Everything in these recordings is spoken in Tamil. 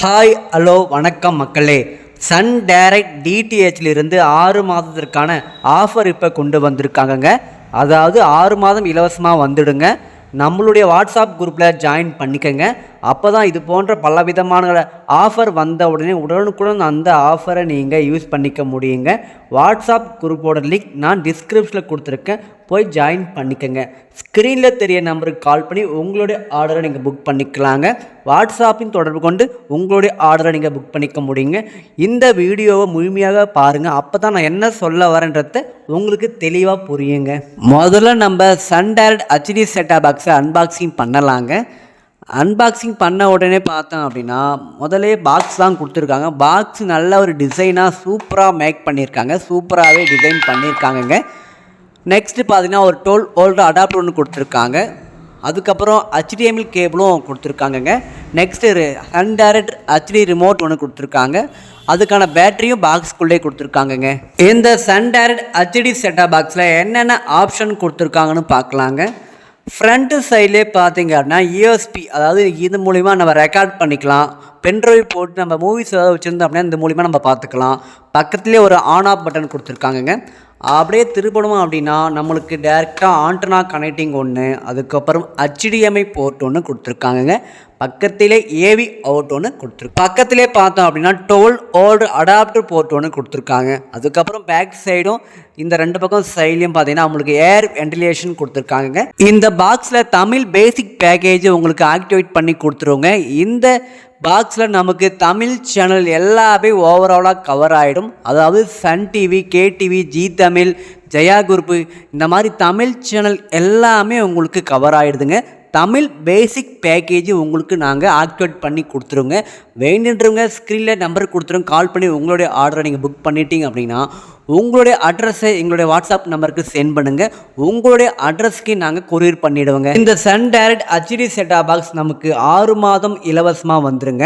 ஹாய் ஹலோ வணக்கம் மக்களே. சன் டைரக்ட் டிடிஹெச்லிருந்து ஆறு மாதத்திற்கான ஆஃபர் இப்போ கொண்டு வந்திருக்காங்கங்க. அதாவது ஆறு மாதம் இலவசமாக வந்துடுங்க. நம்மளுடைய வாட்ஸ்அப் குரூப்பில் ஜாயின் பண்ணிக்கங்க. அப்போ தான் இது போன்ற பலவிதமான ஆஃபர் வந்த உடனே உடனுக்குடன் அந்த ஆஃபரை நீங்கள் யூஸ் பண்ணிக்க முடியுங்க. வாட்ஸ்அப் குரூப்போட லிங்க் நான் டிஸ்கிரிப்ஷனில் கொடுத்துருக்கேன். போய் ஜாயின் பண்ணிக்கோங்க. ஸ்க்ரீனில் தெரிய நம்பருக்கு கால் பண்ணி உங்களுடைய ஆர்டரை நீங்கள் புக் பண்ணிக்கலாங்க. வாட்ஸ்அப்பின் தொடர்பு கொண்டு உங்களுடைய ஆர்டரை நீங்கள் புக் பண்ணிக்க முடியுங்க. இந்த வீடியோவை முழுமையாக பாருங்கள் அப்போ தான் நான் என்ன சொல்ல வரேன்றத உங்களுக்கு தெளிவாக புரியுங்க. முதல்ல நம்ம சன் டைரக்ட் ஹெச்டி செட்டா பாக்ஸை அன்பாக்சிங் பண்ணலாங்க. அன்பாக்சிங் பண்ண உடனே பார்த்தோம் அப்படின்னா முதலே பாக்ஸ் தான் கொடுத்துருக்காங்க. பாக்ஸ் நல்ல ஒரு டிசைனாக சூப்பராக மேக் பண்ணியிருக்காங்க. சூப்பராகவே டிசைன் பண்ணியிருக்காங்கங்க. நெக்ஸ்ட்டு பார்த்தீங்கன்னா ஒரு டோல் ஓல்டு அடாப்டர் ஒன்று கொடுத்துருக்காங்க. அதுக்கப்புறம் ஹெச்டிஎம்எல் கேபிளும் கொடுத்துருக்காங்கங்க. Next Sun Direct HD remote ஒன்று கொடுத்துருக்காங்க. அதுக்கான பேட்டரியும் பாக்ஸ்க்குள்ளே கொடுத்துருக்காங்கங்க. இந்த சன் டேரக்ட் ஹெச்டி செட்டா பாக்ஸில் என்னென்ன ஆப்ஷன் கொடுத்துருக்காங்கன்னு பார்க்கலாங்க. ஃப்ரண்ட்டு சைட்லேயே பார்த்தீங்க அப்படின்னா யூஎஸ்பி அதாவது இது மூலிமா நம்ம ரெக்கார்ட் பண்ணிக்கலாம். பென்ட்ரைவ் போட்டு நம்ம மூவிஸ் ஏதாவது வச்சுருந்தோம் அப்படின்னா இந்த மூலிமா நம்ம பார்த்துக்கலாம். பக்கத்துலேயே ஒரு ஆன் ஆஃப் பட்டன் கொடுத்துருக்காங்கங்க. அப்படியே திருப்பணும் அப்படின்னா நம்மளுக்கு டேரெக்டாக ஆண்டனா கனெக்டிங் ஒன்று அதுக்கப்புறம் ஹச்டிஎம்ஐ போர்ட் ஒன்று கொடுத்துருக்காங்கங்க. பக்கத்திலே ஏவி அவுட் ஒன்று கொடுத்துருக்கு பக்கத்திலே பார்த்தோம் அப்படின்னா டோல் ஓல்டு அடாப்டர் போர்ட் ஒன்று கொடுத்துருக்காங்க. அதுக்கப்புறம் பேக் சைடும் இந்த ரெண்டு பக்கம் சைட்லையும் பார்த்தீங்கன்னா உங்களுக்கு ஏர் வென்டிலேஷன் கொடுத்துருக்காங்க இந்த பாக்ஸில் தமிழ் பேசிக் பேக்கேஜ் உங்களுக்கு ஆக்டிவேட் பண்ணி கொடுத்துருவோங்க. இந்த பாக்ஸில் நமக்கு தமிழ் சேனல் எல்லாமே ஓவராலாக கவர் ஆகிடும் அதாவது Sun TV KTV Zee Tamil Jaya group இந்த மாதிரி தமிழ் சேனல் எல்லாமே உங்களுக்கு கவர் ஆகிடுதுங்க தமிழ் பேசிக் பேக்கேஜ் உங்களுக்கு நாங்கள் ஆக்டிவேட் பண்ணி கொடுத்துருங்க வேணுன்றவங்க ஸ்க்ரீனில் நம்பர் கொடுத்துருங்க கால் பண்ணி உங்களுடைய ஆர்டரை நீங்கள் புக் பண்ணிட்டீங்க அப்படின்னா உங்களுடைய அட்ரஸை எங்களுடைய வாட்ஸ்அப் நம்பருக்கு சென்ட் பண்ணுங்கள் உங்களுடைய அட்ரஸ்க்கு நாங்கள் கொரியர் பண்ணிவிடுவோங்க இந்த சன் டைரக்ட் ஹச்டி செட்டா பாக்ஸ் நமக்கு ஆறு மாதம் இலவசமாக வந்துருங்க.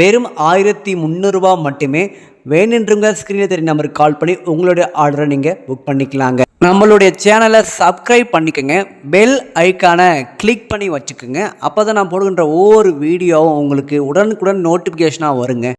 வெறும் ஆயிரத்தி முந்நூறுரூவா மட்டுமே. வேணுன்றவங்க ஸ்க்ரீனில் தெரிய நம்பருக்கு கால் பண்ணி உங்களுடைய ஆர்டரை நீங்கள் புக் பண்ணிக்கலாங்க. நம்மளுடைய சேனலை சப்ஸ்கிரைப் பண்ணிக்கோங்க. பெல் ஐக்கானை கிளிக் பண்ணி வச்சுக்கோங்க. அப்போ தான் நான் போடுகின்ற ஒவ்வொரு வீடியோவும் உங்களுக்கு உடனுக்குடன் நோட்டிஃபிகேஷனாக வருங்க.